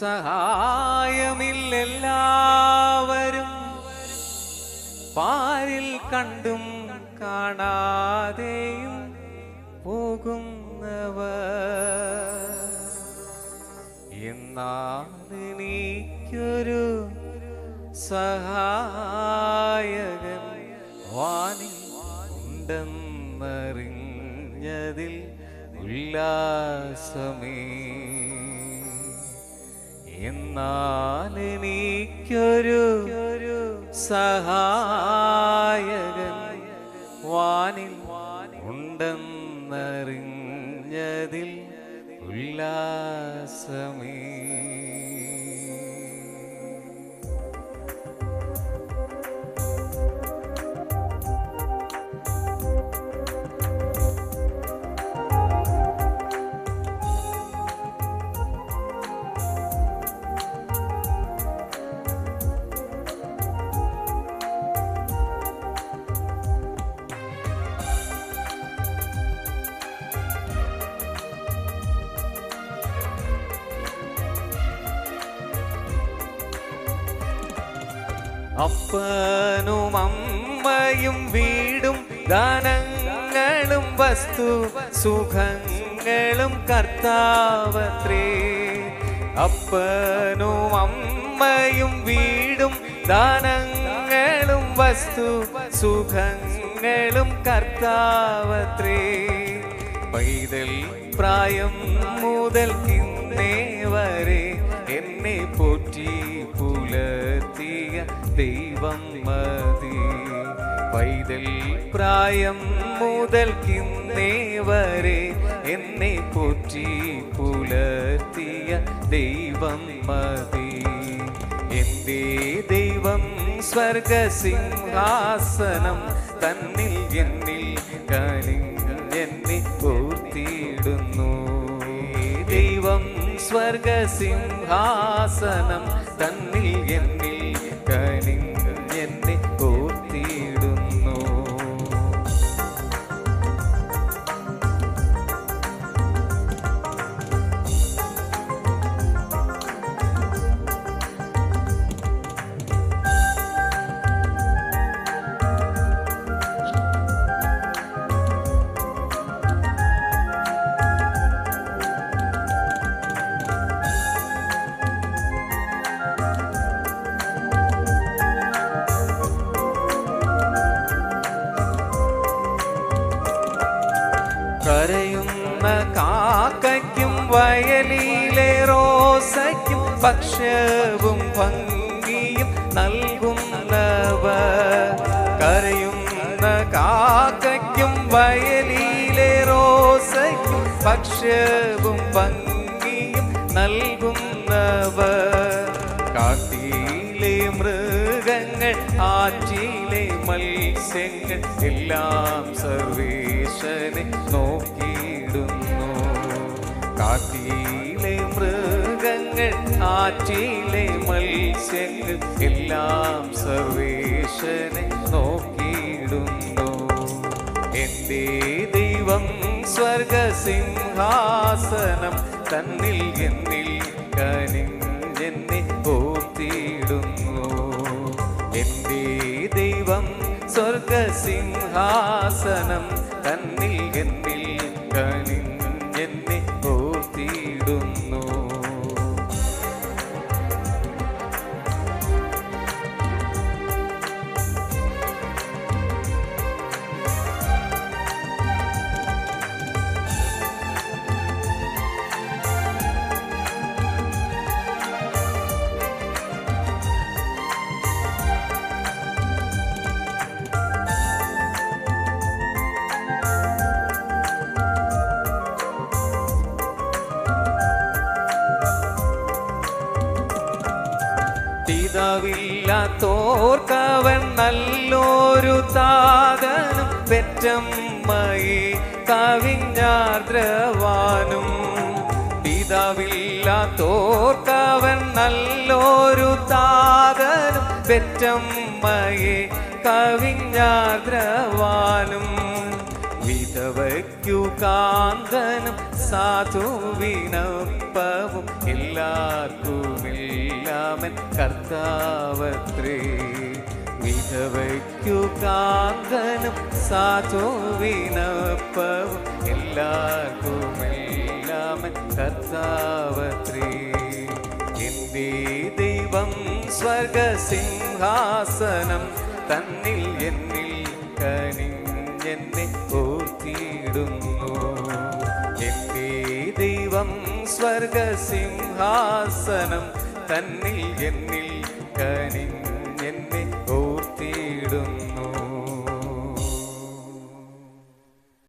സഹായമില്ലെല്ലാവരും പാരിൽ കണ്ടും കാണാതെയും പോകുന്നവർ. എന്നാലെനിക്കൊരു സഹായകൻ വാനി ഉണ്ടെന്നറിഞ്ഞതിൽ ഉല്ലാസമേ. എന്നാലെനിക്കൊരു സഹായകൻ വാനിൽ ഉണ്ടെന്നറിഞ്ഞതിൽ ഉല്ലാസമേ. അപ്പനും അമ്മയും വീടും ദാനങ്ങളും വസ്തു സുഖങ്ങളും കർത്താവത്രേ. അപ്പനും അമ്മയും വീടും ദാനങ്ങളും വസ്തു സുഖങ്ങളും കർത്താവത്രേ. പൈതൽ പ്രായം മുതൽ പൈതൽ പ്രായം മുതൽ കിന്നേ വരെ എന്നെ പോറ്റി പുലർത്തിയ ദൈവം മതി. എന്റെ ദൈവം സ്വർഗസിംഹാസനം തന്നിൽ എന്നിൽ കനിഞ്ഞെന്നെ പൂർത്തിയിടുന്നു. ദൈവം സ്വർഗസിംഹാസനം തന്നിൽ കാക്കയ്ക്കും വയലിലെ റോസയ്ക്കും ഭക്ഷ്യവും ഭംഗിയും നൽകുന്നവ. കരയുന്ന കാക്കയ്ക്കും വയലിലെ റോസയ്ക്കും ഭക്ഷ്യവും ഭംഗിയും നൽകുന്നവ. കാട്ടിയിലെ മൃഗങ്ങൾ ആറ്റിലെ മത്സ്യങ്ങൾ എല്ലാം സർവേശനെ നോക്കിയിടുന്നു ആറ്റിലെ മത്സ്യങ്ങൾ എല്ലാം സർവേശനെ നോക്കിയിടുന്നു. എന്റെ ദൈവം സ്വർഗസിംഹാസനം തന്നിൽ എന്നിൽ കനിഞ്ഞെന്നെ ഓർത്തിയിടുന്നു എന്റെ ദൈവം സ്വർഗസിംഹാസനം തന്നിൽ എന്നിൽ പിതാവില്ലാത്തോർക്കവൻ നല്ലൊരു താതനും പെറ്റമ്മയെ കവിഞ്ഞാർദ്രവാനും. പിതാവില്ലാത്തോർക്കവൻ നല്ലൊരു താതനും പെറ്റമ്മയെ കവിഞ്ഞാർദ്രവാനും. വിധവയ്ക്കു കാന്തനും സാധുവിനൊപ്പവും എല്ലാവർക്കുമില്ലാമൻ കർത്താവത്രേ. വിധവയ്ക്കു കാന്തനും സാധുവിനൊപ്പവും എല്ലാവർക്കുമെല്ലാമൻ കർത്താവത്രേ. എന്റെ ദൈവം സ്വർഗസിംഹാസനം തന്നിൽ എന്നിൽ കനിഞ്ഞെന്നെ തേടുന്നു എന്റെ ദൈവം സ്വർഗസിംഹാസനം തന്നിൽ എന്നിൽ കനിഞ്ഞെന്നെ ഓർത്തിയിടുന്നു